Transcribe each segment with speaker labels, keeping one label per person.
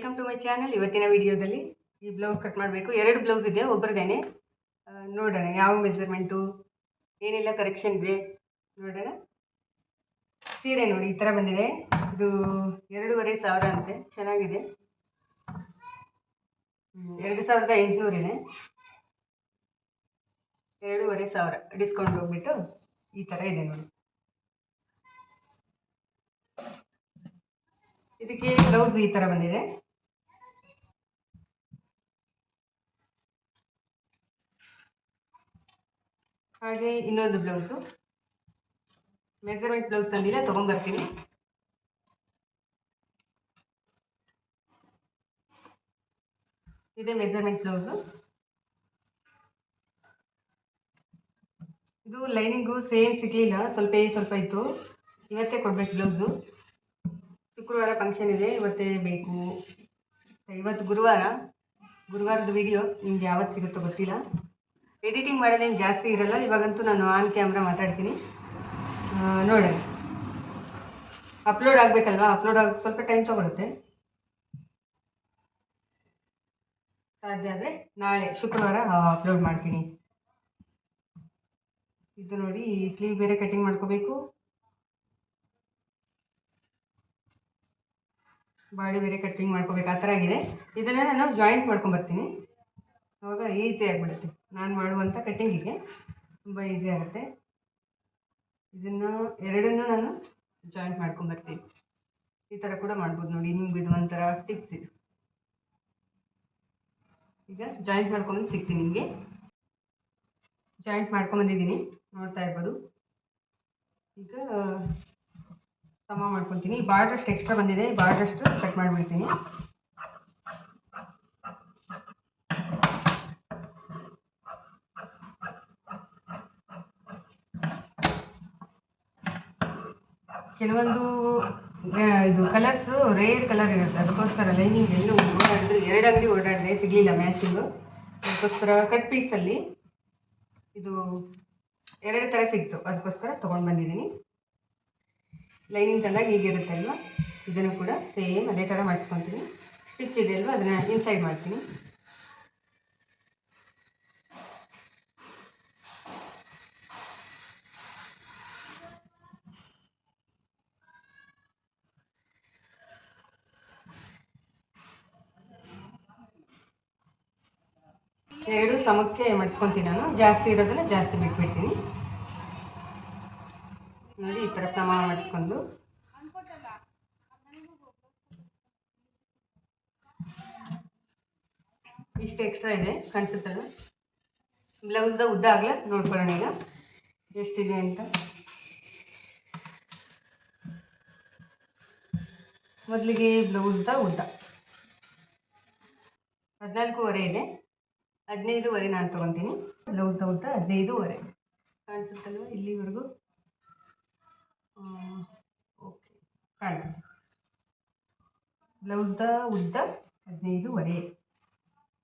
Speaker 1: Welcome to my channel ಇವತ್ತಿನ ವಿಡಿಯೋದಲ್ಲಿ ಈ ಬ್ಲೌಸ್ ಕಟ್ ಮಾಡಬೇಕು. ಎರಡು ಬ್ಲೌಸ್ ಇದೆ ಒಬ್ಬರದೇನೆ ನೋಡೋಣ, ಯಾವ ಮೆಸರ್ಮೆಂಟು ಏನೆಲ್ಲ ಕರೆಕ್ಷನ್ ಇದೆ? ನೋಡೋಣ. ಸೀರೆ ನೋಡಿ, ಈ ಥರ ಬಂದಿದೆ. ಇದು ಎರಡೂವರೆ ಸಾವಿರ ಅಂತೆ, ಚೆನ್ನಾಗಿದೆ. ಎರಡು ಸಾವಿರದ ಎಂಟುನೂರಿದೆ ಎರಡೂವರೆ ಸಾವಿರ ಡಿಸ್ಕೌಂಟ್ ಹೋಗ್ಬಿಟ್ಟು ಈ ಥರ ಇದೆ ನೋಡಿ. ಇದಕ್ಕೆ ಬ್ಲೌಸ್ ಈ ಥರ ಬಂದಿದೆ. ಹಾಗೆ ಇನ್ನೊಂದು ಬ್ಲೌಸು ಮೆಜರ್ಮೆಂಟ್ ಬ್ಲೌಸ್ ತಂದಿಲ್ಲ, ತೊಗೊಂಬರ್ತೀನಿ. ಇದೆ ಮೆಜರ್ಮೆಂಟ್ ಬ್ಲೌಸು ಇದು ಲೈನಿಂಗು ಸೇಮ್ ಸಿಗಲಿಲ್ಲ, ಸ್ವಲ್ಪ ಸ್ವಲ್ಪ ಇತ್ತು. ಇವತ್ತೇ ಕೊಡ್ಬೇಕು ಬ್ಲೌಸು ಶುಕ್ರವಾರ ಫಂಕ್ಷನ್ ಇದೆ, ಇವತ್ತೇ ಬೇಕು. ಇವತ್ತು ಗುರುವಾರ. ಗುರುವಾರದ ವಿಡಿಯೋ ನಿಮ್ಗೆ ಯಾವತ್ತು ಸಿಗುತ್ತೋ ಗೊತ್ತಿಲ್ಲ. ಎಡಿಟಿಂಗ್ ಮಾಡೋದೇನು ಜಾಸ್ತಿ ಇರಲ್ಲ. ಇವಾಗಂತೂ ನಾನು ಆನ್ ಕ್ಯಾಮ್ರಾ ಮಾತಾಡ್ತೀನಿ. ನೋಡಿ ಅಪ್ಲೋಡ್ ಆಗಬೇಕಲ್ವಾ? ಅಪ್ಲೋಡ್ ಆಗ ಸ್ವಲ್ಪ ಟೈಮ್ ತೊಗೊಳುತ್ತೆ. ಸಾಧ್ಯ ಆದರೆ ನಾಳೆ ಶುಕ್ರವಾರ ಅಪ್ಲೋಡ್ ಮಾಡ್ತೀನಿ. ಇದು ನೋಡಿ ಸ್ಲೀವ್ ಬೇರೆ ಕಟಿಂಗ್ ಮಾಡ್ಕೋಬೇಕು. ಬಾಡಿ ಬೇರೆ ಕಟ್ಟಿಂಗ್ ಮಾಡ್ಕೋಬೇಕು. ಆ ಥರ ಆಗಿದೆ. ಇದನ್ನು ನಾನು ಜಾಯಿಂಟ್ ಮಾಡ್ಕೊಂಬರ್ತೀನಿ ಅವಾಗ ಈಸಿ ಆಗಿಬಿಡುತ್ತೆ. ನಾನು ಮಾಡುವಂಥ ಕಟ್ಟಿಂಗಿಗೆ ತುಂಬ ಈಸಿ ಆಗುತ್ತೆ. ಇದನ್ನು ಎರಡನ್ನೂ ನಾನು ಜಾಯಿಂಟ್ ಮಾಡ್ಕೊಂಬರ್ತೀನಿ ಈ ಥರ ಕೂಡ ಮಾಡ್ಬೋದು ನೋಡಿ, ನಿಮ್ಗೆ ಇದು ಒಂಥರ ಟಿಪ್ಸ್ ಇದು. ಈಗ ಜಾಯಿಂಟ್ ಮಾಡ್ಕೊಂಬಂದು ಸಿಗ್ತೀನಿ ನಿಮಗೆ. ಜಾಯಿಂಟ್ ಮಾಡ್ಕೊಂಬಂದಿದ್ದೀನಿ, ನೋಡ್ತಾ ಇರ್ಬೋದು. ಈಗ ಸಮ ಮಾಡ್ಕೊತೀನಿ. ಬಾರ್ಡ್ರಷ್ಟು ಎಕ್ಸ್ಟ್ರಾ ಬಂದಿದೆ ಬಾರ್ಡ್ರಷ್ಟು ಕಟ್ ಮಾಡಿಬಿಡ್ತೀನಿ. ಕೆಲವೊಂದು ಇದು ಕಲರ್ಸು ರೇರ್ ಕಲರ್ ಇರುತ್ತೆ. ಅದಕ್ಕೋಸ್ಕರ ಲೈನಿಂಗ್ ಎಲ್ಲ ಓಡಾಡಿದ್ರು ಎರಡು ಅಂಗಡಿ ಓಡಾಡಿದೆ ಸಿಗಲಿಲ್ಲ ಮ್ಯಾಚಿಂಗು ಅದಕ್ಕೋಸ್ಕರ ಕಟ್ ಪೀಸಲ್ಲಿ ಇದು ಎರಡು ಥರ ಸಿಕ್ತು. ಅದಕ್ಕೋಸ್ಕರ ತೊಗೊಂಡು ಬಂದಿದ್ದೀನಿ. ಲೈನಿಂಗ್ ತಂದಾಗ ಹೀಗಿರುತ್ತೆ ಅಲ್ವಾ ಇದನ್ನು ಕೂಡ ಸೇಮ್ ಅದೇ ಥರ ಮಾಡಿಸ್ಕೊತೀನಿ. ಸ್ಟಿಚ್ ಇದೆ ಅಲ್ವಾ? ಅದನ್ನು ಇನ್ಸೈಡ್ ಮಾಡ್ತೀನಿ. ಎರಡು ಸಮಕ್ಕೆ ಮಡ್ಸ್ಕೊತೀನಿ ನಾನು. ಜಾಸ್ತಿ ಇರೋದನ್ನ ಜಾಸ್ತಿ ಬಿಟ್ಬಿಡ್ತೀನಿ. ನೋಡಿ, ಈ ಥರ ಸಮ ಮಡಿಸ್ಕೊಂಡು. ಇಷ್ಟು ಎಕ್ಸ್ಟ್ರಾ ಇದೆ ಕಾಣಿಸುತ್ತಲ್ಲ ಬ್ಲೌಸ್ದ ಉದ್ದ ಆಗಲ ನೋಡ್ಕೊಳ್ಳೋಣ ಈಗ. ಎಷ್ಟಿದೆ ಅಂತ. ಮೊದಲಿಗೆ ಬ್ಲೌಸ್ದ ಉದ್ದ. ಹದಿನಾಲ್ಕೂವರೆ ಇದೆ. ಹದಿನೈದುವರೆ ನಾನು ತೊಗೊತೀನಿ. ಎಲ್ಲ ಉದ್ದ ಹದಿನೈದುವರೆ. ಕಾಣಿಸುತ್ತಲ್ವ ಇಲ್ಲಿವರೆಗೂ? ಓಕೆ. ಕಾಣಿಸುತ್ತೆ. ಬ್ಲೌಸ್ದ ಉದ್ದ ಹದಿನೈದುವರೆ.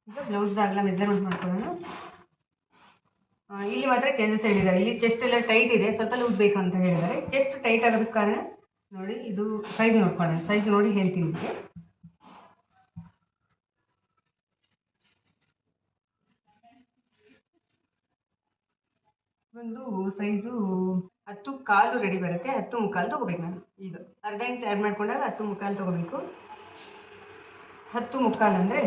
Speaker 1: ಈಗ ಬ್ಲೌಸ್ದ ಆಗಲ್ಲ ಮೆಜರ್ಮೆಂಟ್ ಮಾಡ್ಕೊಳ್ಳೋಣ. ಇಲ್ಲಿ ಮಾತ್ರ ಚೇಂಜಸ್ ಹೇಳಿದ್ದಾರೆ. ಇಲ್ಲಿ ಚೆಸ್ಟ್ ಎಲ್ಲ ಟೈಟ್ ಇದೆ. ಸ್ವಲ್ಪ ಲೂಸ್ ಬೇಕು ಅಂತ ಹೇಳಿದ್ದಾರೆ. ಚೆಸ್ಟ್ ಟೈಟ್ ಆಗೋದಕ್ಕೆ ಕಾರಣ ನೋಡಿ ಇದು ಸೈಜ್ ನೋಡ್ಕೊಳ್ಳೋಣ. ಸೈಜ್ ನೋಡಿ ಹೇಳ್ತೀನಿ ಒಂದು ಸೈಜು ಹತ್ತು ಕಾಲು ರೆಡಿ ಬರುತ್ತೆ, ಹತ್ತು ಮುಕ್ಕಾಲು ತೊಗೋಬೇಕು ನಾನು. ಇದು ಅರ್ಧ ಇಂಚ್ ಆ್ಯಡ್ ಮಾಡ್ಕೊಂಡಾಗ ಹತ್ತು ಮುಕ್ಕಾಲು ತೊಗೋಬೇಕು. ಹತ್ತು ಮುಕ್ಕಾಲು ಅಂದರೆ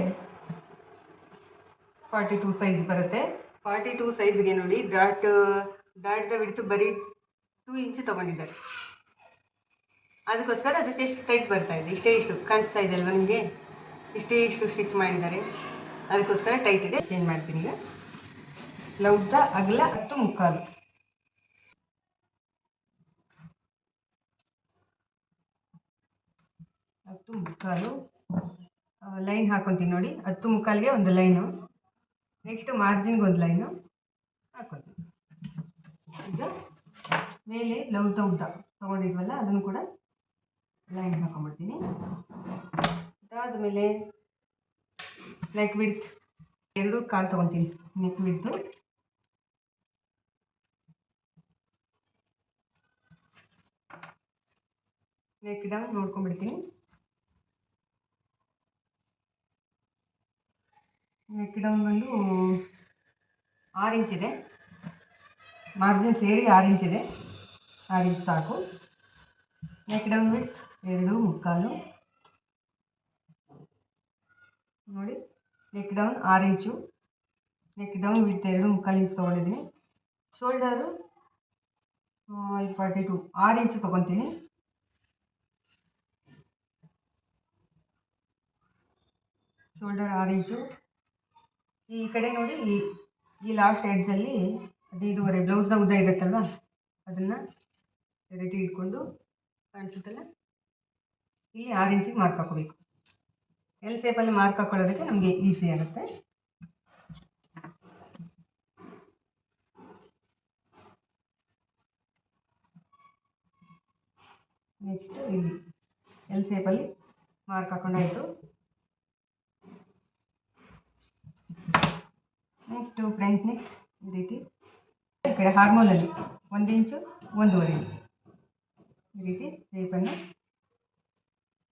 Speaker 1: ಫಾರ್ಟಿ ಟೂ ಸೈಜ್ ಬರುತ್ತೆ. ಫಾರ್ಟಿ ಟೂ ಸೈಜ್ಗೆ ನೋಡಿ ಡಾಟ್ ಡಾಟ್ದ ಬಿಡ್ತು ಬರೀ ಟೂ ಇಂಚ್ ತೊಗೊಂಡಿದ್ದಾರೆ. ಅದಕ್ಕೋಸ್ಕರ ಅದು ಚೆಸ್ಟ್ ಟೈಟ್ ಬರ್ತಾ ಇದೆ, ಇಷ್ಟೇ ಇಷ್ಟು ಕಾಣಿಸ್ತಾ ಇದೆ ಅಲ್ವಾ ನಿಮಗೆ? ಇಷ್ಟೇ ಇಷ್ಟು ಸ್ಟಿಚ್ ಮಾಡಿದ್ದಾರೆ. ಅದಕ್ಕೋಸ್ಕರ ಟೈಟ್ ಇದೆ. ಚೇಂಜ್ ಮಾಡ್ತೀನಿ ಈಗ. ಬ್ಲೌಸ್ದ ಅಗಲ ಹತ್ತು ಮುಕ್ಕಾಲು ಹತ್ತು ಮುಕ್ಕಾಲು ಲೈನ್ ಹಾಕೊತೀನಿ ನೋಡಿ ಹತ್ತು ಮುಕ್ಕಾಲಿಗೆ ಒಂದು ಲೈನು ನೆಕ್ಸ್ಟ್ ಮಾರ್ಜಿನ್ಗೆ ಒಂದು ಲೈನು ಹಾಕೊತೀನಿ ಈಗ ಮೇಲೆ ಲೌದ ಉದ್ದ ತೊಗೊಂಡಿದ್ವಲ್ಲ ಅದನ್ನು ಕೂಡ ಲೈನ್ ಹಾಕೊಂಡ್ಬಿಡ್ತೀನಿ ಅದಾದಮೇಲೆ ನೆಕ್ ಬಿಡ್ತು ಎರಡು, ಕಾಲು ತೊಗೊತೀನಿ. ನೆಕ್ ಬಿಡ್ತು ನೆಕ್ ಡೌನ್ ನೋಡ್ಕೊಂಡ್ಬಿಡ್ತೀನಿ ನೆಕ್ ಡೌನ್ ಬಂದು ಆರು ಇಂಚ್ ಇದೆ. ಮಾರ್ಜಿನ್ ಸೇರಿ ಆರು ಇಂಚ್ ಇದೆ. ಆರು ಇಂಚ್ ಸಾಕು. ನೆಕ್ ಡೌನ್ ವಿತ್ ಎರಡು ಮುಕ್ಕಾಲು. ನೋಡಿ ನೆಕ್ ಡೌನ್ ಆರು ಇಂಚು ನೆಕ್ ಡೌನ್ ವಿತ್ ಎರಡು ಮುಕ್ಕಾಲು ಇಂಚ್ ತೊಗೊಂಡಿದ್ದೀನಿ. ಶೋಲ್ಡರು ಇದು ಫಾರ್ಟಿ ಟು ಆರು ಇಂಚು ತೊಗೊತೀನಿ. ಶೋಲ್ಡರ್ ಆರು ಇಂಚು ಈ ಕಡೆ ನೋಡಿ, ಈ ಲಾಸ್ಟ್ ಎಡ್ಜಲ್ಲಿ ಹದಿನೈದುವರೆ ಬ್ಲೌಸ್ನ ಉದ್ದ ಇರುತ್ತಲ್ವ? ಅದನ್ನು ರೀತಿ ಇಟ್ಕೊಂಡು ಕಾಣಿಸುತ್ತಲ್ಲ ಇಲ್ಲಿ ಆರು ಇಂಚಿಗೆ ಮಾರ್ಕ್ ಹಾಕೋಬೇಕು. ಎಲ್ ಸೇಪಲ್ಲಿ ಮಾರ್ಕ್ ಹಾಕೊಳ್ಳೋದಕ್ಕೆ ನಮಗೆ ಈಸಿ ಆಗುತ್ತೆ. ನೆಕ್ಸ್ಟ್ ಇಲ್ಲಿ ಎಲ್ ಸೇಪಲ್ಲಿ ಮಾರ್ಕ್ ಹಾಕೊಂಡಾಯಿತು. ನೆಕ್ಸ್ಟು ಫ್ರಂಟ್ ನೆಕ್ ಈ ರೀತಿ ಈ ಕಡೆ ಹಾರ್ಮೋಲಲ್ಲಿ ಒಂದು ಇಂಚು, ಒಂದೂವರೆ ಇಂಚು. ಈ ರೀತಿ ಸೇಪನ್ನು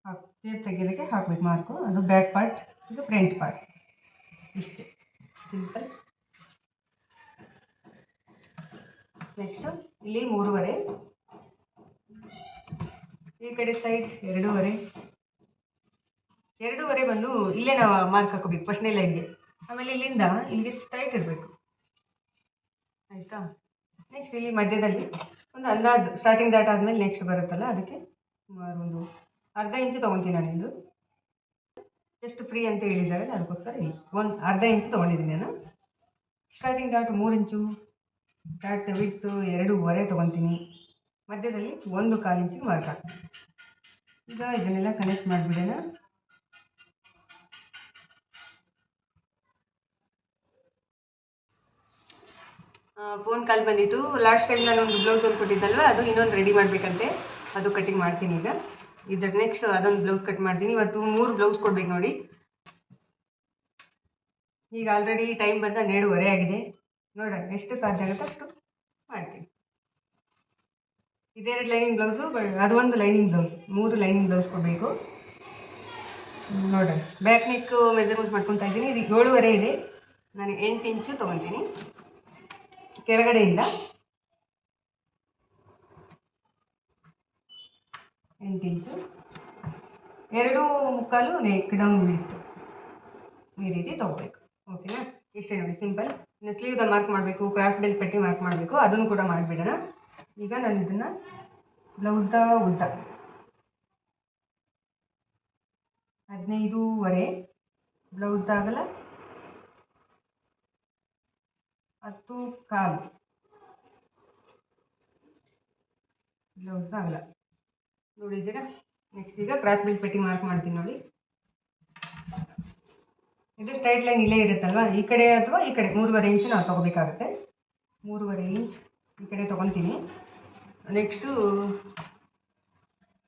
Speaker 1: ಹಾಕ್ ಸೇಪ್ ತೆಗೆಯೋದಕ್ಕೆ ಹಾಕ್ಬೇಕು ಮಾರ್ಕು ಅದು ಬ್ಯಾಕ್ ಪಾರ್ಟ್ ಇದು ಫ್ರಂಟ್ ಪಾರ್ಟ್ ಇಷ್ಟೇ. ಸಿಂಪಲ್ ನೆಕ್ಸ್ಟು ಇಲ್ಲಿ ಮೂರುವರೆ. ಈ ಕಡೆ ಸೈಡ್ ಎರಡೂವರೆ. ಎರಡೂವರೆ ಬಂದು ಇಲ್ಲೇ ನಾವು ಮಾರ್ಕ್ ಹಾಕೋಬೇಕು ಫಸ್ಟ್ನೇ ಲೈನ್ಗೆ ಆಮೇಲೆ ಇಲ್ಲಿಂದ ಇಲ್ಲಿಗೆ ಸ್ಟ್ರೈಟ್ ಇರಬೇಕು. ಆಯಿತಾ? ನೆಕ್ಸ್ಟ್ ಇಲ್ಲಿ ಮಧ್ಯದಲ್ಲಿ ಒಂದು ಅಂದಾಜು ಸ್ಟಾರ್ಟಿಂಗ್ ಡಾಟ್ ಆದಮೇಲೆ ನೆಕ್ಸ್ಟ್ ಬರುತ್ತಲ್ಲ, ಅದಕ್ಕೆ ಸುಮಾರು ಒಂದು ಅರ್ಧ ಇಂಚು ತೊಗೊತೀನಿ ನಾನು ಇದು ಜಸ್ಟ್ ಫ್ರೀ ಅಂತ ಹೇಳಿದ್ದಾರೆ, ಅದಕ್ಕೋಸ್ಕರ ಇಲ್ಲಿ ಒಂದು ಅರ್ಧ ಇಂಚು ತೊಗೊಂಡಿದ್ದೀನಿ ನಾನು. ಸ್ಟಾರ್ಟಿಂಗ್ ಡಾಟ್ ಮೂರು ಇಂಚು ಡಾಟ್ ಬಿಟ್ಟು ಎರಡೂವರೆ ತೊಗೊತೀನಿ. ಮಧ್ಯದಲ್ಲಿ ಒಂದು ಕಾಲು ಇಂಚಿಗೆ ಮಾರ್ಕ್ ಈಗ ಇದನ್ನೆಲ್ಲ ಕನೆಕ್ಟ್ ಮಾಡಿಬಿಡೋಣ. ಫೋನ್ ಕಾಲ್ ಬಂದಿತ್ತು. ಲಾಸ್ಟ್ ಟೈಮ್ ನಾನು ಒಂದು ಬ್ಲೌಸ್ ಒಂದು ಕೊಟ್ಟಿದ್ದಲ್ವ, ಅದು ಇನ್ನೊಂದು ರೆಡಿ ಮಾಡಬೇಕಂತೆ. ಅದು ಕಟಿಂಗ್ ಮಾಡ್ತೀನಿ ಈಗ. ಇದರ ನೆಕ್ಸ್ಟ್ ಅದೊಂದು ಬ್ಲೌಸ್ ಕಟ್ ಮಾಡ್ತೀನಿ. ಇವತ್ತು ಮೂರು ಬ್ಲೌಸ್ ಕೊಡ್ಬೇಕು ನೋಡಿ. ಈಗ ಆಲ್ರೆಡಿ ಟೈಮ್ ಬಂದ ಹನ್ನೆರಡುವರೆ ಆಗಿದೆ. ನೋಡೋಣ, ಎಷ್ಟು ಸಾಧ್ಯ ಆಗುತ್ತೆ ಅಷ್ಟು ಮಾಡ್ತೀನಿ. ಇದೆರಡು ಲೈನಿಂಗ್ ಬ್ಲೌಸು ಅದು ಒಂದು ಲೈನಿಂಗ್ ಬ್ಲೌಸ್ ಮೂರು ಲೈನಿಂಗ್ ಬ್ಲೌಸ್ ಕೊಡಬೇಕು. ನೋಡೋಣ. ಬ್ಯಾಕ್ ನೆಕ್ ಮೆಜರ್ಮೆಂಟ್ ಮಾಡ್ಕೊತಾ ಇದ್ದೀನಿ. ಇದು ಏಳುವರೆ ಇದೆ. ನಾನು ಎಂಟು ಇಂಚು ತೊಗೊತೀನಿ. ಕೆಳಗಡೆಯಿಂದ ಎಂಟು ಇಂಚು. ಎರಡು ಮುಕ್ಕಾಲು ನೆಕ್ ಡೌನ್ ಬೀಳ್ತು ಈ ರೀತಿ ತೊಗೋಬೇಕು. ಓಕೆನಾ ಇಷ್ಟೇ ನೋಡಿ ಸಿಂಪಲ್ ಇನ್ನು ಸ್ಲೀವ್ದ ಮಾರ್ಕ್ ಮಾಡಬೇಕು ಕ್ರಾಸ್ ಬೆಲ್ಟ್ ಪಟ್ಟಿ ಮಾರ್ಕ್ ಮಾಡಬೇಕು, ಅದನ್ನು ಕೂಡ ಮಾಡಿಬಿಡೋಣ. ಈಗ ನಾನು ಇದನ್ನು ಬ್ಲೌಸ್ದ ಉದ್ದ ಹದಿನೈದೂವರೆ ಬ್ಲೌಸ್ದ ಆಗಲ್ಲ ಹತ್ತು ಕಾಲು ಬ್ಲೌಸ್ ಆಗಲ್ಲ ನೋಡಿದ್ದೀರಾ ನೆಕ್ಸ್ಟ್ ಈಗ ಕ್ರಾಸ್ ಬಿಲ್ ಪಟ್ಟಿ ಮಾರ್ಕ್ ಮಾಡ್ತೀನಿ ನೋಡಿ ಇದು ಸ್ಟ್ರೈಟ್ ಲೈನ್ ಇಲ್ಲೇ ಇರುತ್ತಲ್ವಾ ಈ ಕಡೆ ಅಥವಾ ಈ ಕಡೆ ಮೂರುವರೆ ಇಂಚು ನಾವು ತೊಗೋಬೇಕಾಗುತ್ತೆ ಮೂರುವರೆ ಇಂಚ್ ಈ ಕಡೆ ತೊಗೊತೀನಿ ನೆಕ್ಸ್ಟು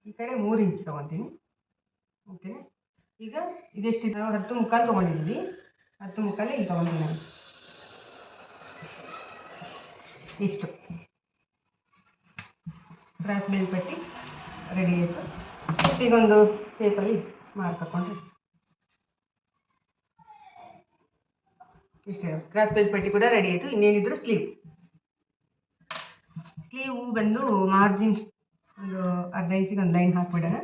Speaker 1: ಈ ಕಡೆ ಮೂರು ಇಂಚ್ ತೊಗೊತೀನಿ ಓಕೆ ಈಗ ಇದೆಷ್ಟು ನಾವು ಹತ್ತು ಮುಕ್ಕಾಲು ತೊಗೊಂಡಿದ್ದೀವಿ ಹತ್ತು ಮುಖಾಲೇ ಇಲ್ಲಿ ತೊಗೊತೀನಿ ನಾನು ಇಷ್ಟು. ಕ್ರಾಸ್ ಬೆಲ್ ಪಟ್ಟಿ ರೆಡಿ ಆಯಿತು. ಶೇಪಲ್ಲಿ ಮಾರ್ಕ್ ಹಾಕ್ಕೊಂಡ್ರೆ ಇಷ್ಟೇ. ಕ್ರಾಸ್ ಬೆಲ್ ಪಟ್ಟಿ ಕೂಡ ರೆಡಿ ಆಯಿತು. ಇನ್ನೇನಿದ್ರು ಸ್ಲೀವ್ ಸ್ಲೀವು ಬಂದು ಮಾರ್ಜಿನ್ ಒಂದು ಅರ್ಧ ಇಂಚಿಗೆ ಒಂದು ಲೈನ್ ಹಾಕ್ಬಿಡೋಣ.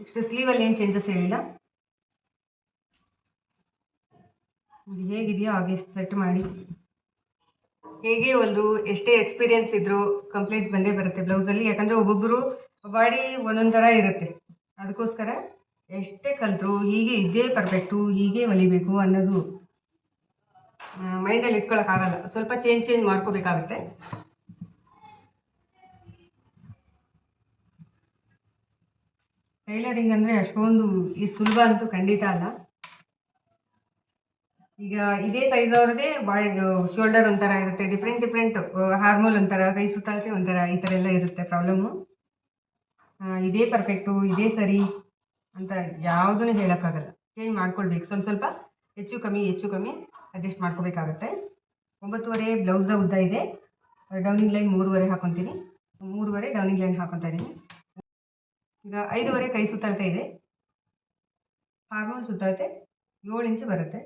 Speaker 1: ನೆಕ್ಸ್ಟ್ ಸ್ಲೀವಲ್ಲಿ ಏನು ಚೇಂಜಸ್ ಹೇಳಿಲ್ಲ. ಹೇಗಿದೆಯೋ ಹಾಗೆ ಸೆಟ್ ಮಾಡಿ. ಹೇಗೆ ಹೊಲ್ದು ಎಷ್ಟೇ ಎಕ್ಸ್ಪೀರಿಯನ್ಸ್ ಇದ್ದರೂ ಕಂಪ್ಲೀಟ್ ಬಂದೇ ಬರುತ್ತೆ ಬ್ಲೌಸಲ್ಲಿ ಯಾಕಂದರೆ ಒಬ್ಬೊಬ್ಬರು ಬಾಡಿ ಒಂದೊಂದು ಥರ ಇರುತ್ತೆ. ಅದಕ್ಕೋಸ್ಕರ ಎಷ್ಟೇ ಕಲ್ತ್ರು ಹೀಗೆ ಇದೇ ಪರ್ಫೆಕ್ಟು ಹೀಗೆ ಹೊಲಿಬೇಕು ಅನ್ನೋದು ಮೈಂಡಲ್ಲಿ ಇಟ್ಕೊಳ್ಳೋಕ್ಕಾಗಲ್ಲ ಸ್ವಲ್ಪ ಚೇಂಜ್ ಚೇಂಜ್ ಮಾಡ್ಕೋಬೇಕಾಗುತ್ತೆ. ಟೈಲರಿಂಗ್ ಅಂದರೆ ಅಷ್ಟೊಂದು ಈ ಸುಲಭ ಅಂತೂ ಖಂಡಿತ ಅಲ್ಲ. ಈಗ ಇದೇ ಸೈಜ್ ಅವ್ರದ್ದೇ ಬಾಯ್ ಶೋಲ್ಡರ್ ಒಂಥರ ಇರುತ್ತೆ ಡಿಫ್ರೆಂಟ್ ಡಿಫ್ರೆಂಟ್ ಹಾರ್ಮೋಲ್ ಒಂಥರ, ಕೈ ಸುತ್ತಾಳತೆ ಒಂಥರ ಈ ಥರ ಎಲ್ಲ ಇರುತ್ತೆ ಪ್ರಾಬ್ಲಮ್ಮು ಇದೇ ಪರ್ಫೆಕ್ಟು ಇದೇ ಸರಿ ಅಂತ ಯಾವುದೂ ಹೇಳೋಕ್ಕಾಗಲ್ಲ. ಚೇಂಜ್ ಮಾಡ್ಕೊಳ್ಬೇಕು. ಸ್ವಲ್ಪ ಸ್ವಲ್ಪ ಹೆಚ್ಚು ಕಮ್ಮಿ ಹೆಚ್ಚು ಕಮ್ಮಿ ಅಡ್ಜಸ್ಟ್ ಮಾಡ್ಕೋಬೇಕಾಗತ್ತೆ. ಒಂಬತ್ತುವರೆ ಬ್ಲೌಸ್ದ ಉದ್ದ ಇದೆ. ಡೌನಿಂಗ್ ಲೈನ್ ಮೂರುವರೆ ಹಾಕೊತೀನಿ. ಮೂರುವರೆ ಡೌನಿಂಗ್ ಲೈನ್ ಹಾಕೊತಾ ಇದ್ದೀನಿ. ಈಗ ಐದುವರೆ ಕೈ ಸುತ್ತಾಳ್ತಾ ಇದೆ. ಹಾರ್ಮೋನ್ ಸುತ್ತಳತೆ ಏಳು ಇಂಚು ಬರುತ್ತೆ.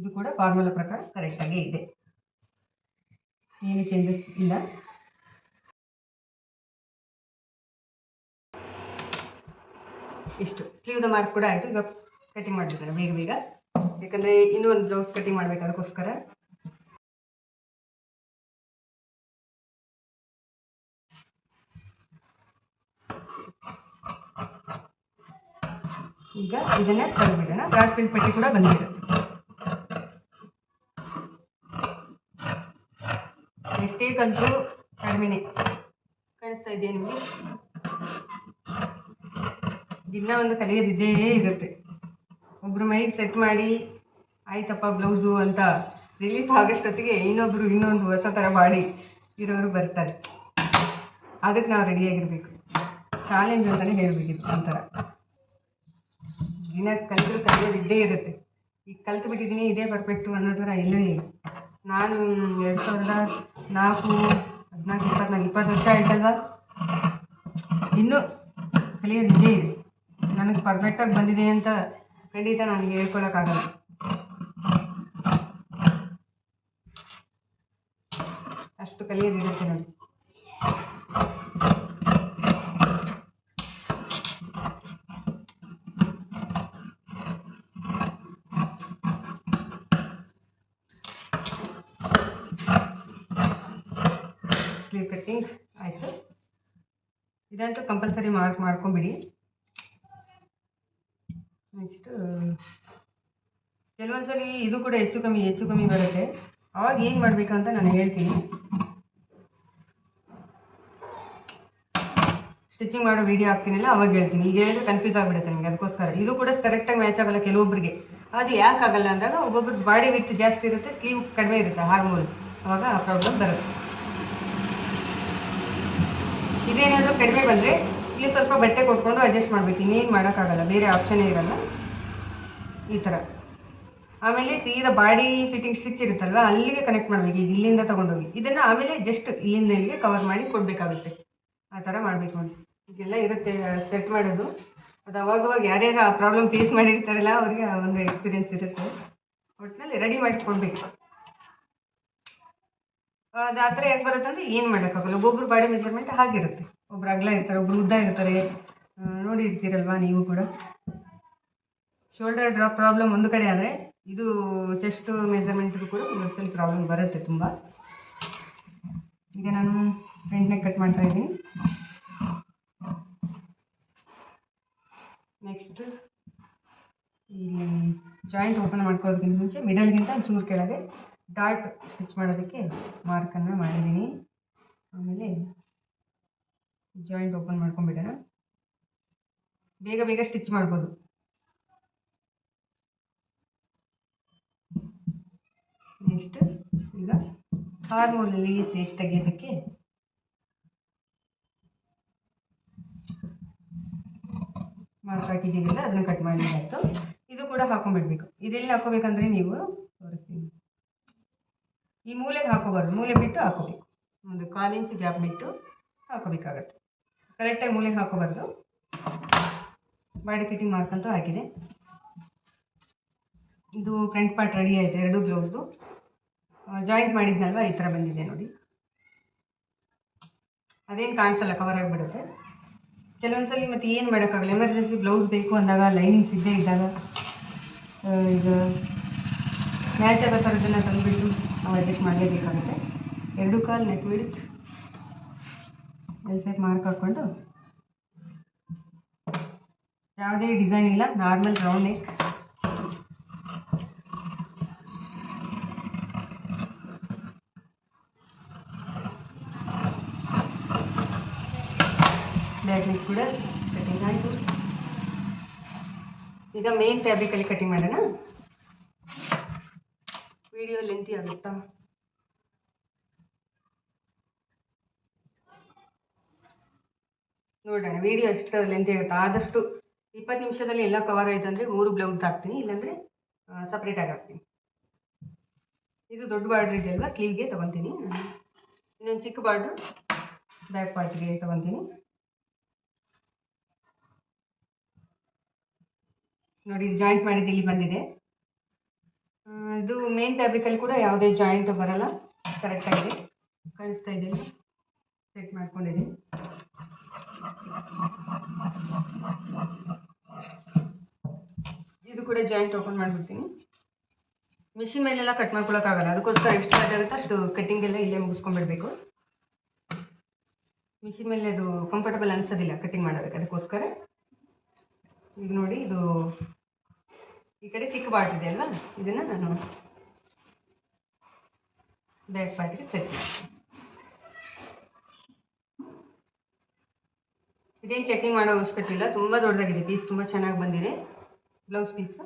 Speaker 1: ಇದು ಕೂಡ ಫಾರ್ಮುಲಾ ಪ್ರಕಾರ ಕರೆಕ್ಟಾಗೇ ಇದೆ. ಏನು ಚೇಂಜಸ್ ಇಲ್ಲ. ಇಷ್ಟು. ಸ್ಲೀವ್ದ ಮಾರ್ಕ್ ಕೂಡ ಆಯಿತು. ಈಗ ಕಟಿಂಗ್ ಮಾಡಿಬಿಡ್ತಾರೆ ಬೇಗ ಬೇಗ. ಯಾಕಂದರೆ ಇನ್ನೂ ಒಂದು ಬ್ಲೌಸ್ ಕಟಿಂಗ್ ಮಾಡಬೇಕು ಅದಕ್ಕೋಸ್ಕರ. ಈಗ ಇದನ್ನೇ ತೆಗೆದ್ಬಿಡೋಣ. ಬ್ರಾಸ್ ಪ್ರಿಂಟ್ ಪಟ್ಟಿ ಕೂಡ ಬಂದಿರುತ್ತೆ. ಕಲ್ತರೂ ಕಡಿಮೆನೆ ಕಾಣಿಸ್ತಾ ಇದೆಯಾ ನಿಮಗೆ? ದಿನ ಒಂದು ಕಲಿಯೋದಿದ್ದೇ ಇರುತ್ತೆ. ಒಬ್ರು ಮೈಗೆ ಸೆಟ್ ಮಾಡಿ, ಆಯ್ತಪ್ಪ ಬ್ಲೌಸು ಅಂತ ರಿಲೀಫ್ ಆಗೋಷ್ಟೊತ್ತಿಗೆ ಇನ್ನೊಬ್ರು ಇನ್ನೊಂದು ಹೊಸ ಥರ ಮಾಡಿ ಇರೋರು ಬರ್ತಾರೆ. ಅದಕ್ಕೆ ನಾವು ರೆಡಿಯಾಗಿರ್ಬೇಕು ಚಾಲೆಂಜ್ ಅಂತಲೇ ಹೇಳಬೇಕಿತ್ತು ಒಂಥರ. ದಿನ ಕಲಿತರು ಕಲಿಯೋದಿದ್ದೇ ಇರುತ್ತೆ. ಈಗ ಕಲ್ತು ಬಿಟ್ಟಿದ್ದೀನಿ ಇದೇ ಪರ್ಫೆಕ್ಟು ಅನ್ನೋ ಥರ ಇಲ್ಲವೇ ಇಲ್ಲ ನಾನು ಎರಡು ಸಾವಿರದ ನಾಲ್ಕು, ಹದಿನಾಲ್ಕು, ಇಪ್ಪತ್ನಾಲ್ಕು, ಇಪ್ಪತ್ತು ವರ್ಷ ಆಯ್ತಲ್ವಾ? ಇನ್ನೂ ಕಲಿಯೋದಿದ್ದೇ ಇದೆ. ನನಗೆ ಪರ್ಫೆಕ್ಟಾಗಿ ಬಂದಿದೆ ಅಂತ ಖಂಡಿತ ನನಗೆ ಹೇಳ್ಕೊಳಕ್ಕಾಗಲ್ಲ. ಅಷ್ಟು ಕಲಿಯೋದಿರುತ್ತೆ ನೋಡಿ. ಸ್ಲೀವ್ ಕಟ್ಟಿಂಗ್ ಆಯಿತು. ಇದಂತೂ ಕಂಪಲ್ಸರಿ ಮಾರ್ಕ್ ಮಾಡ್ಕೊಂಬಿಡಿ. ನೆಕ್ಸ್ಟು ಕೆಲವೊಂದ್ಸರಿ ಇದು ಕೂಡ ಹೆಚ್ಚು ಕಮ್ಮಿ ಹೆಚ್ಚು ಕಮ್ಮಿ ಬರುತ್ತೆ. ಅವಾಗ ಏನು ಮಾಡಬೇಕು ಅಂತ ನಾನು ಹೇಳ್ತೀನಿ. ಸ್ಟಿಚಿಂಗ್ ಮಾಡೋ ವೀಡಿಯೋ ಹಾಕ್ತೀನಿಲ್ಲ, ಅವಾಗ ಹೇಳ್ತೀನಿ. ಈಗ ಹೇಳಿದ್ರೆ ಕನ್ಫ್ಯೂಸ್ ಆಗಿಬಿಡುತ್ತೆ ನಿಮಗೆ, ಅದಕ್ಕೋಸ್ಕರ. ಇದು ಕೂಡ ಕರೆಕ್ಟಾಗಿ ಮ್ಯಾಚ್ ಆಗಲ್ಲ ಕೆಲವೊಬ್ಬರಿಗೆ ಅದು ಯಾಕೆ ಆಗಲ್ಲ ಅಂದಾಗ ಒಬ್ಬೊಬ್ರು ಬಾಡಿ ವಿಟ್ ಜಾಸ್ತಿ ಇರುತ್ತೆ ಸ್ಲೀವ್ ಕಡಿಮೆ ಇರುತ್ತೆ ಹಾರ್ಮೋನ್ ಅವಾಗ ಆ ಪ್ರಾಬ್ಲಮ್ ಬರುತ್ತೆ. ಇದೇನಾದರೂ ಕಡಿಮೆ ಬಂದರೆ ಇಲ್ಲಿ ಸ್ವಲ್ಪ ಬಟ್ಟೆ ಕೊಟ್ಕೊಂಡು ಅಡ್ಜಸ್ಟ್ ಮಾಡಬೇಕು. ಇನ್ನೇನು ಮಾಡೋಕ್ಕಾಗಲ್ಲ. ಬೇರೆ ಆಪ್ಷನ್ನೇ ಇರಲ್ಲ. ಈ ಥರ ಆಮೇಲೆ ಸೀದಾ ಬಾಡಿ ಫಿಟ್ಟಿಂಗ್ ಸ್ಟಿಚ್ ಇರುತ್ತಲ್ವ, ಅಲ್ಲಿಗೆ ಕನೆಕ್ಟ್ ಮಾಡಬೇಕು. ಈಗ ಇಲ್ಲಿಂದ ತೊಗೊಂಡೋಗಿ. ಇದನ್ನು ಆಮೇಲೆ ಜಸ್ಟ್ ಇಲ್ಲಿಂದ ಇಲ್ಲಿಗೆ ಕವರ್ ಮಾಡಿ ಕೊಡಬೇಕಾಗುತ್ತೆ. ಆ ಥರ ಮಾಡಬೇಕು ಅಂತ ಈಗೆಲ್ಲ ಇರುತ್ತೆ ಸೆಟ್ ಮಾಡೋದು. ಅದು ಅವಾಗವಾಗ ಯಾರ್ಯಾರು ಆ ಪ್ರಾಬ್ಲಮ್ ಫೇಸ್ ಮಾಡಿರ್ತಾರಲ್ಲ, ಅವ್ರಿಗೆ ಒಂದು ಎಕ್ಸ್ಪೀರಿಯನ್ಸ್ ಇರುತ್ತೆ. ಒಟ್ಟಿನಲ್ಲಿ ರೆಡಿ ಮಾಡಿ ಕೊಡಬೇಕು ಅದು ಆ ಥರ ಬರುತ್ತೆ ಅಂದರೆ ಏನು ಮಾಡೋಕ್ಕಾಗಲ್ಲ ಒಬ್ಬೊಬ್ರು ಬಾಡಿ ಮೆಜರ್ಮೆಂಟ್ ಹಾಗಿರುತ್ತೆ. ಒಬ್ರು ಅಗಲ ಇರ್ತಾರೆ, ಒಬ್ರು ಉದ್ದ ಇರ್ತಾರೆ. ನೋಡಿರ್ತೀರಲ್ವಾ ನೀವು ಕೂಡ? ಶೋಲ್ಡರ್ ಡ್ರಾಪ್ ಪ್ರಾಬ್ಲಮ್ ಒಂದು ಕಡೆ ಆದರೆ ಇದು ಚೆಸ್ಟ್ ಮೆಜರ್ಮೆಂಟ್ಗೂ ಕೂಡ ಒಂದೊಂದ್ಸಲಿ ಪ್ರಾಬ್ಲಮ್ ಬರುತ್ತೆ ತುಂಬ. ಈಗ ನಾನು ಫ್ರಂಟ್ ನೆಕ್ ಕಟ್ ಮಾಡ್ತಾ ಇದ್ದೀನಿ. ನೆಕ್ಸ್ಟ್ ಈ ಜಾಯಿಂಟ್ ಓಪನ್ ಮಾಡ್ಕೊಳ್ಳೋದಕ್ಕಿಂತ ಮುಂಚೆ ಮಿಡಲ್ಗಿಂತ ಚೂರು ಕೆಳಗೆ ಡಾಟ್ ಸ್ಟಿಚ್ ಮಾಡೋದಕ್ಕೆ ಮಾರ್ಕನ್ನು ಮಾಡಿದ್ದೀನಿ. ಆಮೇಲೆ ಜಾಯಿಂಟ್ ಓಪನ್ ಮಾಡ್ಕೊಂಬಿಡೋಣ ಬೇಗ ಬೇಗ ಸ್ಟಿಚ್ ಮಾಡ್ಬೋದು. ನೆಕ್ಸ್ಟ್ ಈಗ ಹಾರ್ಮೋನಲ್ಲಿ ಸೇಫ್ ತೆಗೆಯೋದಕ್ಕೆ ಮಾರ್ಕ್ ಹಾಕಿದ್ದೀವಲ್ಲ, ಅದನ್ನು ಕಟ್ ಮಾಡಿದ್ದಾಯ್ತು ಇದು ಕೂಡ ಹಾಕೊಂಡ್ಬಿಡ್ಬೇಕು. ಇದೆಲ್ಲಿ ಹಾಕೋಬೇಕಂದ್ರೆ ನೀವು ತೋರಿಸ್ತೀನಿ. ಈ ಮೂಲೆಗೆ ಹಾಕೋಬಾರ್ದು. ಮೂಲೆ ಬಿಟ್ಟು ಹಾಕೋಬೇಕು. ಒಂದು ಕಾಲು ಇಂಚು ಗ್ಯಾಪ್ ಬಿಟ್ಟು ಹಾಕೋಬೇಕಾಗತ್ತೆ. ಕರೆಕ್ಟಾಗಿ ಮೂಲೆಗೆ ಹಾಕೋಬಾರ್ದು. ಬಾಡಿ ಫಿಟ್ಟಿಂಗ್ ಮಾಡ್ಕೊಂತ ಹಾಕಿದೆ. ಇದು ಫ್ರಂಟ್ ಪಾರ್ಟ್ ರೆಡಿ ಆಯಿತು. ಎರಡು ಬ್ಲೌಸು ಜಾಯಿಂಟ್ ಮಾಡಿದ್ನಲ್ವ? ಈ ಥರ ಬಂದಿದೆ ನೋಡಿ. ಅದೇನು ಕಾಣಿಸಲ್ಲ ಕವರ್ ಆಗಿಬಿಡುತ್ತೆ. ಕೆಲವೊಂದ್ಸಲಿ ಮತ್ತೆ ಏನು ಮಾಡೋಕ್ಕಾಗಲ್ಲ. ಎಮರ್ಜೆನ್ಸಿ ಬ್ಲೌಸ್ ಬೇಕು ಅಂದಾಗ ಲೈನಿಂಗ್ಸ್ ಇದ್ದೇ ಇದ್ದಾಗ ಇದು ಮ್ಯಾಚ್ ಆಗೋ ಥರದ್ದನ್ನು ತಂದುಬಿಟ್ಟು ನಾವು ಅಡ್ಜಸ್ಟ್ ಮಾಡಲೇಬೇಕಾಗುತ್ತೆ. ಎರಡು ಕಾಲು ನೆಕ್ ಬಿಡ್ಸ್ ಎಲ್ ಸೈಡ್ ಮಾರ್ಕ್ ಹಾಕ್ಕೊಂಡು ಯಾವುದೇ ಡಿಸೈನ್ ಇಲ್ಲ normal round neck back neck ಕೂಡ ಕಟಿಂಗ್ ಆಯಿತು. ಈಗ ಮೇನ್ ಫ್ಯಾಬ್ರಿಕಲ್ಲಿ ಕಟಿಂಗ್ ಮಾಡೋಣ. ವಿಡಿಯೋ ಲೆಂತಿ ಆಗುತ್ತಾ? ನೋಡೋಣ, ವಿಡಿಯೋ ಎಷ್ಟು ಲೆಂತಿ ಆಗುತ್ತಾ? ಆದಷ್ಟು ಇಪ್ಪತ್ತು ನಿಮಿಷದಲ್ಲಿ ಎಲ್ಲ ಕವರ್ ಆಯ್ತು ಅಂದರೆ ಮೂರು ಬ್ಲೌಸ್ ಹಾಕ್ತೀನಿ, ಇಲ್ಲಾಂದರೆ ಸಪ್ರೇಟಾಗಿ ಹಾಕ್ತೀನಿ. ಇದು ದೊಡ್ಡ ಬಾರ್ಡ್ರ್ ಇದೆಯಲ್ವಾ ಸ್ಲೀವ್ಗೆ ತೊಗೊತೀನಿ. ಇನ್ನೊಂದು ಚಿಕ್ಕ ಬಾರ್ಡ್ರು ಬ್ಯಾಕ್ ಪಾರ್ಟಿಗೆ ತೊಗೊತೀನಿ. ನೋಡಿ ಜಾಯಿಂಟ್ ಮಾಡಿದ್ದು ಇಲ್ಲಿ ಬಂದಿದೆ. ಇದು ಮೇನ್ ಫ್ಯಾಬ್ರಿಕಲ್ಲಿ ಕೂಡ ಯಾವುದೇ ಜಾಯಿಂಟ್ ಬರಲ್ಲ. ಕರೆಕ್ಟಾಗಿದೆ ಕಾಣಿಸ್ತಾ ಇದೆ ಸೆಟ್ ಮಾಡ್ಕೊಂಡಿದ್ದೀನಿ. ಇದು ಕೂಡ ಜಾಯಿಂಟ್ ಓಪನ್ ಮಾಡಿಬಿಡ್ತೀನಿ. ಮಿಷಿನ್ ಮೇಲೆಲ್ಲ ಕಟ್ ಮಾಡ್ಕೊಳಕ್ಕಾಗಲ್ಲ. ಅದಕ್ಕೋಸ್ಕರ ಎಷ್ಟು ಆಗುತ್ತೋ. ಅಷ್ಟು ಕಟ್ಟಿಂಗ್ ಎಲ್ಲ ಇಲ್ಲೇ ಮುಗಿಸ್ಕೊಂಡ್ಬಿಡ್ಬೇಕು. ಮಿಷಿನ್ ಮೇಲೆ ಅದು ಕಂಫರ್ಟಬಲ್ ಅನ್ಸೋದಿಲ್ಲ ಕಟ್ಟಿಂಗ್ ಮಾಡೋದಕ್ಕೆ. ಅದಕ್ಕೋಸ್ಕರ. ಈಗ ನೋಡಿ, ಇದು ಈ ಕಡೆ ಚಿಕ್ಕ ಬಾಟ್ ಇದೆ ಅಲ್ವಾ? ಇದನ್ನು ನಾನು ಬ್ಯಾಕ್ ಪಾರ್ಟ್ಗೆ ಸೆಟ್ ಇದೇನು ಚೆಕಿಂಗ್ ಮಾಡೋ ಅವಶ್ಯಕತೆ ಇಲ್ಲ. ತುಂಬ ದೊಡ್ಡದಾಗಿದೆ. ಪೀಸ್ ತುಂಬ ಚೆನ್ನಾಗಿ ಬಂದಿದೆ. ಬ್ಲೌಸ್ ಪೀಸ್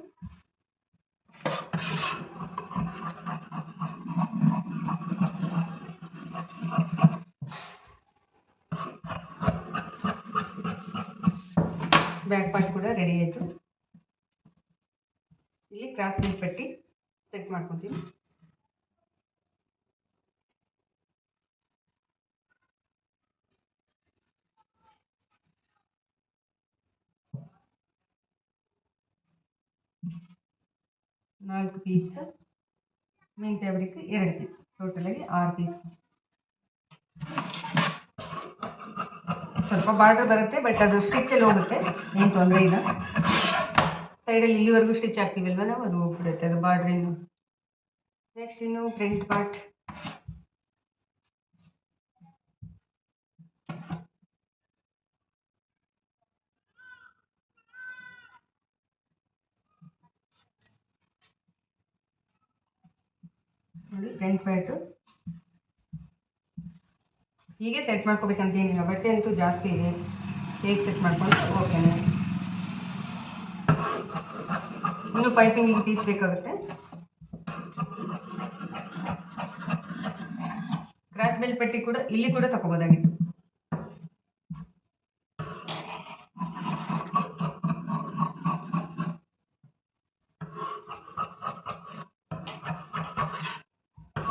Speaker 1: ಬ್ಯಾಕ್ ಪಾರ್ಟ್ ಕೂಡ ರೆಡಿ ಆಯಿತು. ಇಲ್ಲಿ ಕ್ರಾಸ್ ನೀಟ್ ಪಟ್ಟಿ ಸೆಟ್ ಮಾಡ್ಕೊತೀವಿ. ನಾಲ್ಕು ಪೀಸ್ ಮೇನ್ ಫ್ಯಾಬ್ರಿಕ್ ಎರಡು ಪೀಸ್ ಟೋಟಲಾಗಿ ಆರು ಪೀಸ್ ಸ್ವಲ್ಪ ಬಾರ್ಡರ್ ಬರುತ್ತೆ ಬಟ್ ಅದು ಸ್ಟಿಚ್ಚಲ್ಲಿ ಹೋಗುತ್ತೆ, ಏನು ತೊಂದರೆ ಇಲ್ಲ. ಸೈಡಲ್ಲಿ ಇಲ್ಲಿವರೆಗೂ ಸ್ಟಿಚ್ ಹಾಕ್ತೀವಲ್ವ ನಾವು? ಅದು ಹೋಗ್ಬಿಡುತ್ತೆ, ಅದು ಬಾರ್ಡ್ರ್ ಇನ್ನು ನೆಕ್ಸ್ಟ್ ಇನ್ನು ಪ್ರಿಂಟ್ ಪಾರ್ಟ್ ನೋಡಿ ಫ್ರಂಟ್ ಪಾರ್ಟು ಹೀಗೆ ಸೆಟ್ ಮಾಡ್ಕೋಬೇಕಂತ ಏನಿಲ್ಲ, ಬಟ್ಟೆ ಅಂತೂ ಜಾಸ್ತಿ ಇದೆ. ಹೇಗೆ ಸೆಟ್ ಮಾಡ್ಕೊಂಡು ಓಕೆನೆ ಇನ್ನು ಪೈಪಿಂಗಿಗೆ ಪೀಸ್ ಬೇಕಾಗುತ್ತೆ. ಕ್ರಾಸ್ ಬೆಲ್ ಪಟ್ಟಿ ಕೂಡ ಇಲ್ಲಿ ಕೂಡ ತಗೋಬೋದಾಗಿತ್ತು.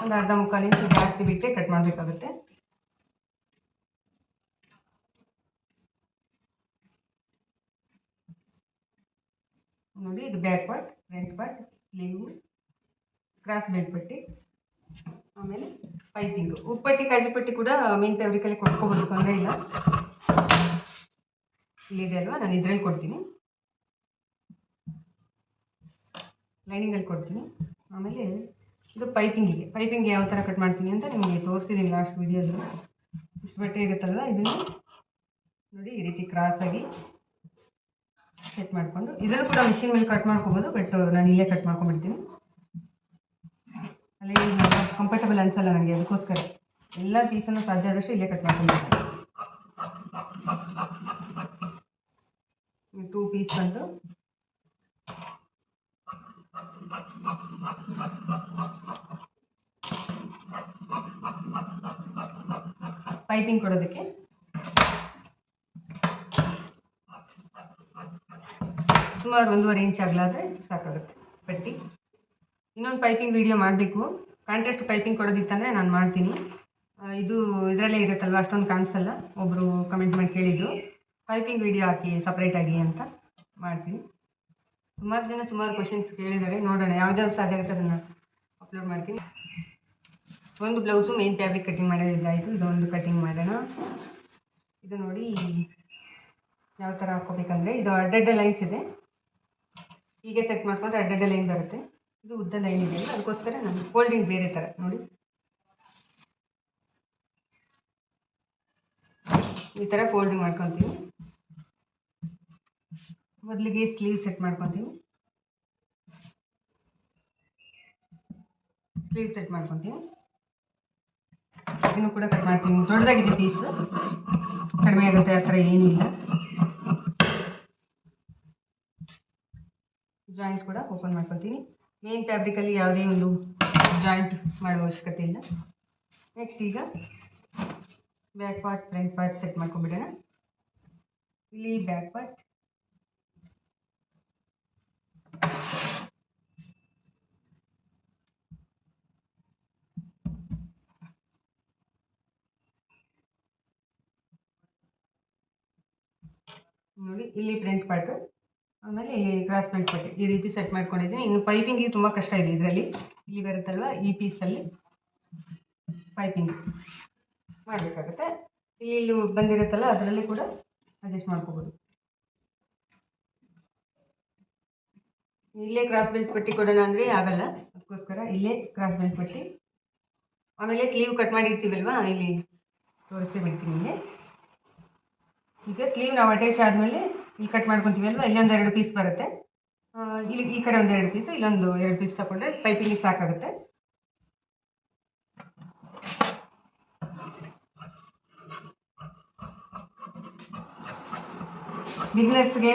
Speaker 1: ಒಂದು ಅರ್ಧ ಮುಕ್ಕಾಲು ಜಾಸ್ತಿ ಬಿಟ್ಟೆ ಕಟ್ ಮಾಡಬೇಕಾಗುತ್ತೆ. ಇದು back part front part sleeve cross belt ಪಟ್ಟಿ, ಆಮೇಲೆ ಪೈಪಿಂಗು ಉಪ್ಪಟ್ಟಿ, ಕಾಜು ಪಟ್ಟಿ ಕೂಡ ಮೀನ್ ಫ್ಯಾಬ್ರಿಕಲ್ಲಿ ಕೊಟ್ಕೋಬೋದು, ತೊಂದರೆ ಇಲ್ಲ. ಇಲ್ಲಿದೆ ಅಲ್ವಾ? ನಾನು ಇದರಲ್ಲಿ ಕೊಡ್ತೀನಿ. ಲೈನಿಂಗಲ್ಲಿ ಕೊಡ್ತೀನಿ. ಆಮೇಲೆ ಇದು ಪೈಪಿಂಗಿಗೆ ಪೈಪಿಂಗ್ ಯಾವ ಥರ ಕಟ್ ಮಾಡ್ತೀನಿ ಅಂತ ನಿಮಗೆ ತೋರಿಸಿದ್ದೀನಿ ಲಾಸ್ಟ್ ವಿಡಿಯೋದಲ್ಲಿ ಇಷ್ಟು ಬಟ್ಟೆ ಇರುತ್ತಲ್ವ? ಇದನ್ನು ನೋಡಿ ಈ ರೀತಿ ಕ್ರಾಸಾಗಿ ಸೆಟ್ ಮಾಡಿಕೊಂಡು, ಇದನ್ನು ಕೂಡ ಮಿಷಿನ್ ಮೇಲೆ ಕಟ್ ಮಾಡ್ಕೋಬೋದು ಬಟ್ ನಾನು ಇಲ್ಲೇ ಕಟ್ ಮಾಡ್ಕೊಂಡ್ಬಿಡ್ತೀನಿ. ಅಲ್ಲಿ ಕಂಫರ್ಟಬಲ್ ಅನ್ಸಲ್ಲ ನನಗೆ ಅದಕ್ಕೋಸ್ಕರ. ಎಲ್ಲ ಪೀಸನ್ನು ಸಾಧ್ಯ ಆದಷ್ಟು ಇಲ್ಲೇ ಕಟ್ ಮಾಡ್ಕೊಂಡ್ಬಿಡ್ತೀನಿ. ಟೂ ಪೀಸ್ ಬಂದು. ಪೈಪಿಂಗ್ ಕೊಡೋದಕ್ಕೆ. ಸುಮಾರು ಒಂದೂವರೆ ಇಂಚ್ ಆಗಲಾದ್ರೆ ಸಾಕಾಗುತ್ತೆ ಪಟ್ಟಿ. ಇನ್ನೊಂದು ಪೈಪಿಂಗ್ ವಿಡಿಯೋ ಮಾಡಬೇಕು. ಕಾಂಟ್ರಾಸ್ಟ್ ಪೈಪಿಂಗ್ ಕೊಡೋದಿತ್ತಂದರೆ ನಾನು ಮಾಡ್ತೀನಿ. ಇದು ಇದರಲ್ಲೇ ಇರುತ್ತಲ್ವ, ಅಷ್ಟೊಂದು ಕಾಣಿಸಲ್ಲ. ಒಬ್ಬರು ಕಮೆಂಟ್ ಮಾಡಿ ಕೇಳಿದ್ರು. ಪೈಪಿಂಗ್ ವಿಡಿಯೋ ಹಾಕಿ ಸಪ್ರೇಟಾಗಿ ಅಂತ ಮಾಡ್ತೀನಿ. ಸುಮಾರು ಜನ ಸುಮಾರು ಕ್ವಶನ್ಸ್ ಕೇಳಿದ್ದಾರೆ. ನೋಡೋಣ ಯಾವ್ದಾದ್ರು ಸಾಧ್ಯ ಆಗುತ್ತೆ ಅದನ್ನು ಅಪ್ಲೋಡ್ ಮಾಡ್ತೀನಿ. ಒಂದು ಬ್ಲೌಸು ಮೇನ್ ಫ್ಯಾಬ್ರಿಕ್ ಕಟಿಂಗ್ ಮಾಡೋದಿದ್ದಾಯಿತು. ಇದೊಂದು ಕಟಿಂಗ್ ಮಾಡೋಣ. ಇದು ನೋಡಿ ಯಾವ ಥರ ಹಾಕೋಬೇಕಂದ್ರೆ ಇದು ಅಡ್ಡಡ್ಡ ಲೈನ್ಸ್ ಇದೆ. ಹೀಗೆ ಸೆಟ್ ಮಾಡ್ಕೊಂಡ್ರೆ ಅಡ್ಡಡ್ಡ ಲೈನ್ ಬರುತ್ತೆ. ಇದು ಉದ್ದ ಲೈನ್ ಇದೆ ಅದಕ್ಕೋಸ್ಕರ ನಾನು ಫೋಲ್ಡಿಂಗ್ ಬೇರೆ ಥರ ನೋಡಿ. ಈ ಥರ ಫೋಲ್ಡಿಂಗ್ ಮಾಡ್ಕೊತೀವಿ ಮೊದಲಿಗೆ ಸ್ಲೀವ್ ಸೆಟ್ ಮಾಡ್ಕೊತೀವಿ ಸ್ಲೀವ್ ಸೆಟ್ ಮಾಡ್ಕೊತೀವಿ ಇದನ್ನು ಕೂಡ ಕಟ್ ಮಾಡ್ತೀನಿ. ದೊಡ್ಡದಾಗಿದೆ ಪೀಸು ಕಡಿಮೆ ಆಗುತ್ತೆ, ಆ ಥರ ಏನಿಲ್ಲ ಜಾಯಿಂಟ್ ಕೂಡ ಓಪನ್ ಮಾಡ್ಕೊತೀನಿ ಮೇನ್ ಫ್ಯಾಬ್ರಿಕಲ್ಲಿ ಯಾವುದೇ ಒಂದು ಜಾಯಿಂಟ್ ಮಾಡುವ ಅವಶ್ಯಕತೆ ಇಲ್ಲ. ನೆಕ್ಸ್ಟ್ ಈಗ back part front part set ಮಾಡ್ಕೊಂಡ್ಬಿಡೋಣ. ಇಲ್ಲಿ ಬ್ಯಾಕ್ ಪಾರ್ಟ್ ನೋಡಿ, ಇಲ್ಲಿ ಫ್ರಂಟ್ ಪಾರ್ಟು ಆಮೇಲೆ ಕ್ರಾಸ್ ಬೆಲ್ಟ್ ಪಟ್ಟಿ ಈ ರೀತಿ ಸೆಟ್ ಮಾಡ್ಕೊಂಡಿದ್ದೀನಿ. ಇನ್ನು ಪೈಪಿಂಗಿಗೆ ತುಂಬ ಕಷ್ಟ ಇದೆ ಇದರಲ್ಲಿ. ಇಲ್ಲಿ ಬರುತ್ತಲ್ವ? ಈ ಪೀಸಲ್ಲಿ ಪೈಪಿಂಗ್ ಮಾಡಬೇಕಾಗುತ್ತೆ. ಇಲ್ಲಿ ಬಂದಿರುತ್ತಲ್ಲ, ಅದರಲ್ಲಿ ಕೂಡ ಅಡ್ಜಸ್ಟ್ ಮಾಡ್ಕೋಬೋದು. ಇಲ್ಲೇ ಕ್ರಾಸ್ ಬೆಲ್ಟ್ ಪಟ್ಟಿ ಕೊಡೋಣ ಅಂದರೆ ಆಗಲ್ಲ. ಅದಕ್ಕೋಸ್ಕರ ಇಲ್ಲೇ ಕ್ರಾಸ್ ಬೆಲ್ಟ್ ಪಟ್ಟಿ. ಆಮೇಲೆ ಸ್ಲೀವ್ ಕಟ್ ಮಾಡಿರ್ತೀವಲ್ವಾ? ಇಲ್ಲಿ ತೋರಿಸಿ ಬಿಡ್ತೀನಿ ಇಲ್ಲಿ ಈಗ ಸ್ಲೀವ್ ನಾವು ಅಟ್ಯಾಚ್ ಆದಮೇಲೆ ಇಲ್ಲಿ ಕಟ್ ಮಾಡ್ಕೊತೀವಲ್ವಾ ಇಲ್ಲೊಂದು ಎರಡು ಪೀಸ್ ಬರುತ್ತೆ. ಇಲ್ಲಿ ಈ ಕಡೆ ಒಂದು ಎರಡು ಪೀಸ್ ಇಲ್ಲೊಂದು ಎರಡು ಪೀಸ್ ತಗೊಂಡ್ರೆ ಪೈಪಿಂಗ್ ಸಾಕಾಗುತ್ತೆ. ಬಿಸ್ನೆಸ್ಗೆ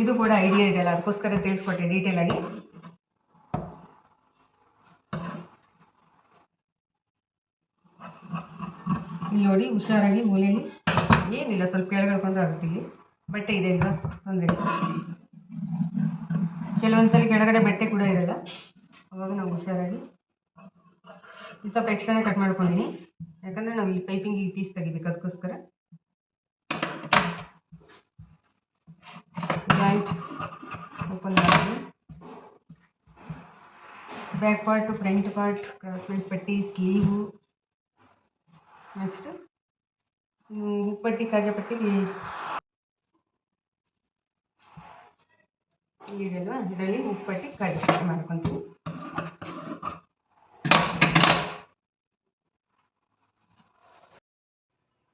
Speaker 1: ಇದು ಕೂಡ ಐಡಿಯಾ ಇದೆಯಲ್ಲ ಅದಕ್ಕೋಸ್ಕರ ತಿಳಿಸ್ಕೊಟ್ಟೆ ಡೀಟೇಲ್ ಆಗಿ. ಇಲ್ಲಿ ನೋಡಿ, ಹುಷಾರಾಗಿ ಮೂಲೆಯಲ್ಲಿ ಏನಿಲ್ಲ, ಸ್ವಲ್ಪ ಕೆಳಗಳ್ಕೊಂಡ್ರೆ ಆಗುತ್ತೆ ಇಲ್ಲಿ. ಬಟ್ಟೆ ಇದೆ ಅಲ್ವಾ? ತೊಂದರೆ ಕೆಲವೊಂದ್ಸಲಿ ಕೆಳಗಡೆ ಬಟ್ಟೆ ಕೂಡ ಇರಲ್ಲ. ಅವಾಗ ನಾವು ಹುಷಾರಾಗಿ ಈ ಸ್ವಲ್ಪ ಎಕ್ಸ್ಟ್ರಾನೇ ಕಟ್ ಮಾಡ್ಕೊಂಡಿನಿ. ಯಾಕಂದರೆ ನಾವು ಇಲ್ಲಿ ಪೈಪಿಂಗ್ ಪೀಸ್ ತೆಗಿಬೇಕು, ಅದಕ್ಕೋಸ್ಕರ. ಜಾಯಿಂಟ್ ಓಪನ್ ಮಾಡಿ ಬ್ಯಾಕ್ ಪಾರ್ಟು ಫ್ರಂಟ್ ಪಾರ್ಟ್ ಕ್ರಾಸ್ಮೆಂಟ್ ಪಟ್ಟಿ ಸ್ಲೀವು ನೆಕ್ಸ್ಟ್ ಉಪ್ಪಟ್ಟಿ ಕಾಜಾಪಟ್ಟಿ ಇಲ್ಲಿದೆ ಅಲ್ವಾ ಇದರಲ್ಲಿ ಉಪ್ಪಟ್ಟಿ ಕಟ್ ಮಾಡ್ಕೊತೀವಿ.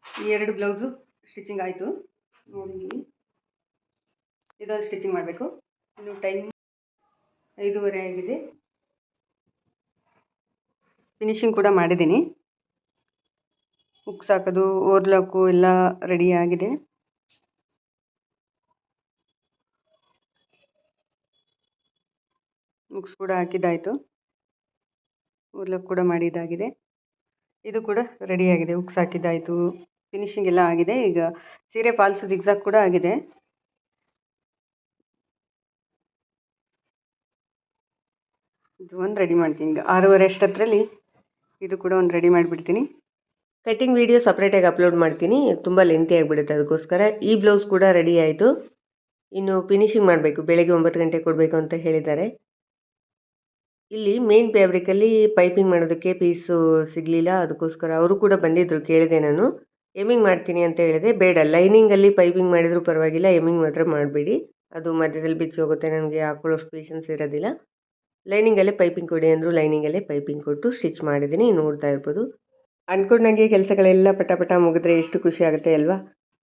Speaker 1: ಈ ಎರಡು ಬ್ಲೌಸು ಸ್ಟಿಚಿಂಗ್ ಆಯಿತು. ನೋಡಿ. ಇದೊಂದು ಸ್ಟಿಚಿಂಗ್ ಮಾಡಬೇಕು. ಇನ್ನು ಟೈಮ್ ಐದೂವರೆ ಆಗಿದೆ. ಫಿನಿಶಿಂಗ್ ಕೂಡ ಮಾಡಿದ್ದೀನಿ. ಹುಕ್ಸ್ ಹಾಕೋದು ಓರ್ಲಾಕು ಎಲ್ಲ ರೆಡಿ ಆಗಿದೆ. ಹುಕ್ಸ್ ಕೂಡ ಹಾಕಿದ್ದಾಯಿತು ಉರ್ಲಕ್ ಕೂಡ ಮಾಡಿದ್ದಾಗಿದೆ. ಇದು ಕೂಡ ರೆಡಿಯಾಗಿದೆ ಹುಕ್ಸ್ ಹಾಕಿದ್ದಾಯಿತು ಫಿನಿಶಿಂಗ್ ಎಲ್ಲ ಆಗಿದೆ. ಈಗ ಸೀರೆ ಫಾಲ್ಸ್ ಜಿಗ್ಸಾಕ್ ಕೂಡ ಆಗಿದೆ. ಇದು ಒಂದು ರೆಡಿ ಮಾಡ್ತೀನಿ. ಈಗ ಆರೂವರೆ ಅಷ್ಟೊತ್ತರಲ್ಲಿ ಇದು ಕೂಡ ಒಂದು ರೆಡಿ ಮಾಡಿಬಿಡ್ತೀನಿ.
Speaker 2: ಕಟಿಂಗ್ ವಿಡಿಯೋ ಸಪ್ರೇಟಾಗಿ ಅಪ್ಲೋಡ್ ಮಾಡ್ತೀನಿ. ತುಂಬ ಲೆಂತಿ ಆಗಿಬಿಡುತ್ತೆ ಅದಕ್ಕೋಸ್ಕರ. ಈ ಬ್ಲೌಸ್ ಕೂಡ ರೆಡಿ ಆಯಿತು. ಇನ್ನು ಫಿನಿಶಿಂಗ್ ಮಾಡಬೇಕು. ಬೆಳಗ್ಗೆ ಒಂಬತ್ತು ಗಂಟೆಗೆ ಕೊಡಬೇಕು ಅಂತ ಹೇಳಿದ್ದಾರೆ. ಇಲ್ಲಿ ಮೇನ್ ಫ್ಯಾಬ್ರಿಕಲ್ಲಿ ಪೈಪಿಂಗ್ ಮಾಡೋದಕ್ಕೆ ಪೀಸು ಸಿಗಲಿಲ್ಲ, ಅದಕ್ಕೋಸ್ಕರ ಅವರು ಕೂಡ ಬಂದಿದ್ದರು ಕೇಳಿದೆ ನಾನು. ಎಮಿಂಗ್ ಮಾಡ್ತೀನಿ ಅಂತ ಹೇಳಿದೆ. ಬೇಡ ಲೈನಿಂಗಲ್ಲಿ ಪೈಪಿಂಗ್ ಮಾಡಿದರೂ ಪರವಾಗಿಲ್ಲ ಎಮಿಂಗ್ ಮಾತ್ರ ಮಾಡಬೇಡಿ. ಅದು ಮಧ್ಯದಲ್ಲಿ ಬಿಚ್ಚಿ ಹೋಗುತ್ತೆ, ನನಗೆ ಹಾಕೊಳ್ಳೋಷ್ಟು ಪೇಷನ್ಸ್ ಇರೋದಿಲ್ಲ. ಲೈನಿಂಗಲ್ಲೇ ಪೈಪಿಂಗ್ ಕೊಡಿ ಅಂದರು ಲೈನಿಂಗಲ್ಲೇ ಪೈಪಿಂಗ್ ಕೊಟ್ಟು ಸ್ಟಿಚ್ ಮಾಡಿದ್ದೀನಿ, ನೋಡ್ತಾ ಇರ್ಬೋದು. ಅಂದ್ಕೊಂಡಂಗೆ ಕೆಲಸಗಳೆಲ್ಲ ಪಟ ಮುಗಿದ್ರೆ ಎಷ್ಟು ಖುಷಿ ಆಗುತ್ತೆ ಅಲ್ವಾ?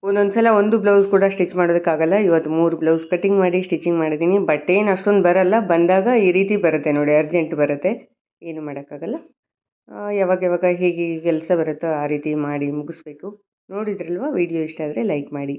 Speaker 2: ಒಂದೊಂದು ಸಲ ಒಂದು ಬ್ಲೌಸ್ ಕೂಡ ಸ್ಟಿಚ್ ಮಾಡೋದಕ್ಕಾಗಲ್ಲ. ಇವತ್ತು ಮೂರು ಬ್ಲೌಸ್ ಕಟಿಂಗ್ ಮಾಡಿ, ಸ್ಟಿಚಿಂಗ್ ಮಾಡಿದ್ದೀನಿ. ಬಟ್ ಏನು ಅಷ್ಟೊಂದು ಬರಲ್ಲ. ಬಂದಾಗ ಈ ರೀತಿ ಬರುತ್ತೆ ನೋಡಿ, ಅರ್ಜೆಂಟ್ ಬರುತ್ತೆ. ಏನು ಮಾಡೋಕ್ಕಾಗಲ್ಲ. ಯಾವಾಗ ಯಾವಾಗ ಹೇಗೆ ಕೆಲಸ ಬರುತ್ತೋ ಆ ರೀತಿ ಮಾಡಿ ಮುಗಿಸ್ಬೇಕು. ನೋಡಿದ್ರಲ್ವ? ವಿಡಿಯೋ ಇಷ್ಟ ಆದರೆ ಲೈಕ್ ಮಾಡಿ.